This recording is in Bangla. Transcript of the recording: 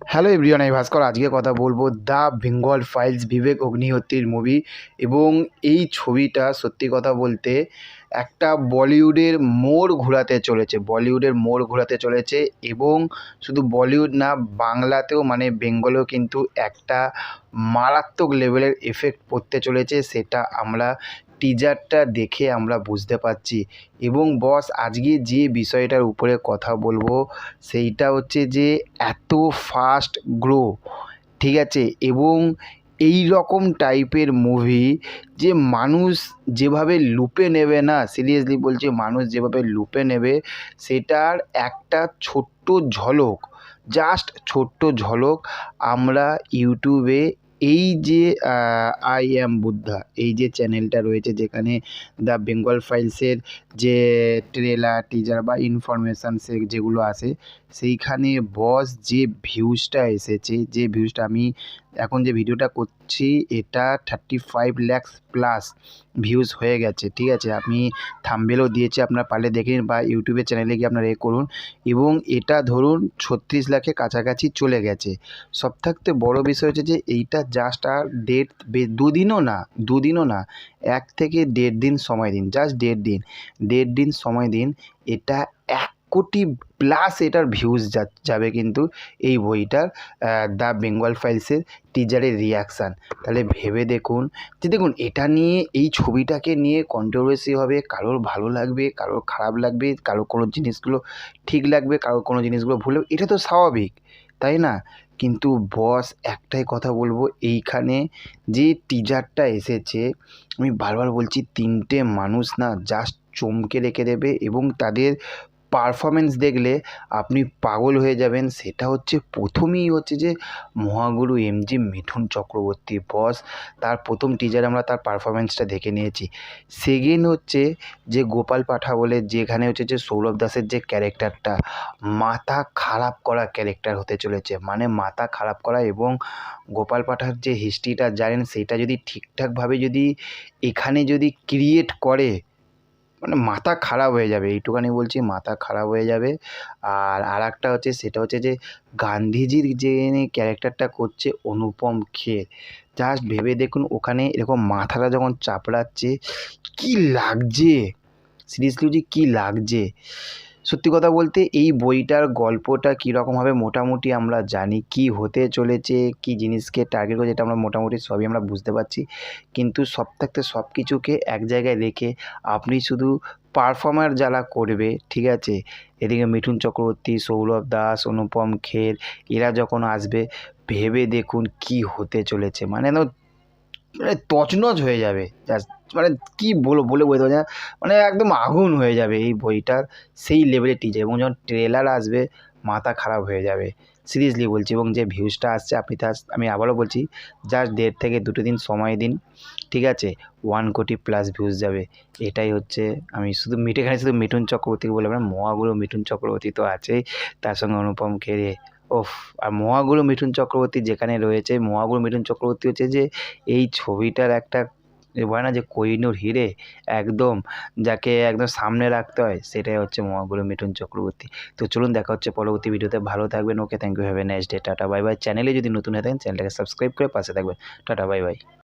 হ্যালো এভরিওয়ান আমি ভাস্কর। আজকে কথা বলব দ্য বেঙ্গল ফাইলস বিবেক অগ্নিহোত্রীর মুভি এবং এই ছবিটা সত্যি কথা বলতে একটা বলিউডের মোড় ঘোরাতে চলেছে, বলিউডের মোড় ঘোরাতে চলেছে এবং শুধু বলিউড না, বাংলাতেও মানে বেঙ্গলেও কিন্তু একটা মারাত্মক লেভেলের এফেক্ট পড়তে চলেছে, সেটা আমরা টিজারটা দেখে আমরা বুঝতে পারছি। এবং বস আজকে যে বিষয়টার উপরে কথা বলব, সেইটা হচ্ছে যে এত ফাস্ট গ্রো ঠিক আছে? এবং এই রকম টাইপের মুভি যে মানুষ যেভাবে লুপে নেবে না সিরিয়াসলি বলছি মানুষ যেভাবে লুপে নেবে, সেটার একটা ছোট্ট ঝলক জাস্ট ছোট্ট ঝলক আমরা ইউটিউবে এই যে আই অ্যাম বুদ্ধা এই যে চ্যানেলটা রয়েছে যেখানে দ্য বেঙ্গল ফাইলসের যে ট্রেলার টিজার বা ইনফরমেশান সে যেগুলো আসে, সেইখানে বস যে ভিউজটা এসেছে, যে ভিউজটা আমি এখন যে ভিডিওটা করছি, এটা thirty five lakhs plus views হয়ে গেছে, ঠিক আছে? আমি থামবেলও দিয়েছি, আপনারা পারলে দেখে নিন বা ইউটিউবের চ্যানেলে গিয়ে আপনারা এ করুন। এবং এটা ধরুন ছত্রিশ লাখের কাছাকাছি চলে গেছে। সব থাকতে বড় বিষয় হচ্ছে যে, এইটা জাস্ট আর ডেট দুদিনও না দুদিনও না, এক থেকে দেড় দিন সময় দিন জাস্ট দেড় দিন। দেড় দিন সময় দিন, এটা এক কোটি প্লাস এটার ভিউজ যাবে কিন্তু এই বইটার দ্য বেঙ্গল ফাইলসের টিজারের রিয়াকশান তাহলে ভেবে দেখুন যে দেখুন, এটা নিয়ে, এই ছবিটাকে নিয়ে কন্ট্রোভার্সি হবে, কারোর ভালো লাগবে, কারোর খারাপ লাগবে, কারোর কোনো জিনিসগুলো ঠিক লাগবে, কারোর কোনো জিনিসগুলো ভুল এটা তো স্বাভাবিক, তাই না? কিন্তু বস একটাই কথা বলব, এইখানে যে টিজারটা এসেছে, আমি বারবার বলছি, তিনটে মানুষ না জাস্ট চমকে রেখে দেবে এবং তাদের পারফরমেন্স দেখলে আপনি পাগল হয়ে যাবেন। সেটা হচ্ছে প্রথমেই হচ্ছে যে Mahaguru M G Mithun Chakraborty boss তার প্রথম টিজারে আমরা তার পারফরমেন্সটা দেখে নিয়েছি। সেকেন্ড হচ্ছে যে গোপাল পাঠা বলে, যেখানে হচ্ছে যে সৌরভ দাসের যে ক্যারেক্টারটা মাথা খারাপ করা ক্যারেক্টার হতে চলেছে। মানে মাথা খারাপ করা এবং গোপাল পাঠার যে হিস্ট্রিটা জানেন, সেটা যদি ঠিকঠাকভাবে যদি এখানে যদি ক্রিয়েট করে মানে মাথা খারাপ হয়ে যাবে এইটুখানি বলছি মাথা খারাপ হয়ে যাবে। আর আর একটা হচ্ছে, সেটা হচ্ছে যে গান্ধীজির যে ক্যারেক্টারটা করছে অনুপম খের জাস্ট ভেবে দেখুন ওখানে এরকম মাথাটা যখন চাপড়াচ্ছে, কি লাগছে? সিরিয়াসলি যে কী লাগছে? সত্যি কথা বলতে এই বইটার গল্পটা কীরকম হবে মোটামুটি আমরা জানি, কি হতে চলেছে, কি জিনিসকে টার্গেট করে যেটা আমরা মোটামুটি সবই আমরা বুঝতে পারছি। কিন্তু সব থাকতে সব কিছুকে এক জায়গায় রেখে আপনি শুধু পারফর্মার যারা করবে, ঠিক আছে? এদিকে মিঠুন চক্রবর্তী, সৌরভ দাস, অনুপম খের, এরা যখন আসবে, ভেবে দেখুন কি হতে চলেছে। মানে মানে তছনছ হয়ে যাবে। জাস্ট মানে কী বলব, বলে বলতে পারছি না। মানে একদম আগুন হয়ে যাবে এই বইটার, সেই লেভেলের টিজার এবং যখন ট্রেলার আসবে, মাথা খারাপ হয়ে যাবে। সিরিয়াসলি বলছি, এবং যে ভিউজটা আসছে, আপনি তা আমি আবারও বলছি জাস্ট দেড় থেকে দুটো দিন সময় দিন, ঠিক আছে? ওয়ান কোটি প্লাস ভিউজ যাবে। এটাই হচ্ছে, আমি শুধু মিটে শুধু মিঠুন চক্রবর্তীকে বললাম না, মহাগুরু মিঠুন চক্রবর্তী তো আছেই, তার সঙ্গে অনুপম খেরে ওফ, আর মহাগুরু মিঠুন চক্রবর্তী যেখানে রয়েছে, মহাগুরু মিঠুন চক্রবর্তী হচ্ছে যে, এই ছবিটার একটা বলে না যে কোহিনূর হিরে একদম যাকে একদম সামনে রাখতে হয়, সেটাই হচ্ছে মহাগুরু মিঠুন চক্রবর্তী। তো চলুন দেখা হচ্ছে পরবর্তী ভিডিওতে ভালো থাকবেন okay thank you have a nice day tata bye bye চ্যানেলে যদি নতুন হয়ে থাকেন চ্যানেলটাকে সাবস্ক্রাইব করে পাশে থাকবেন। Tata bye by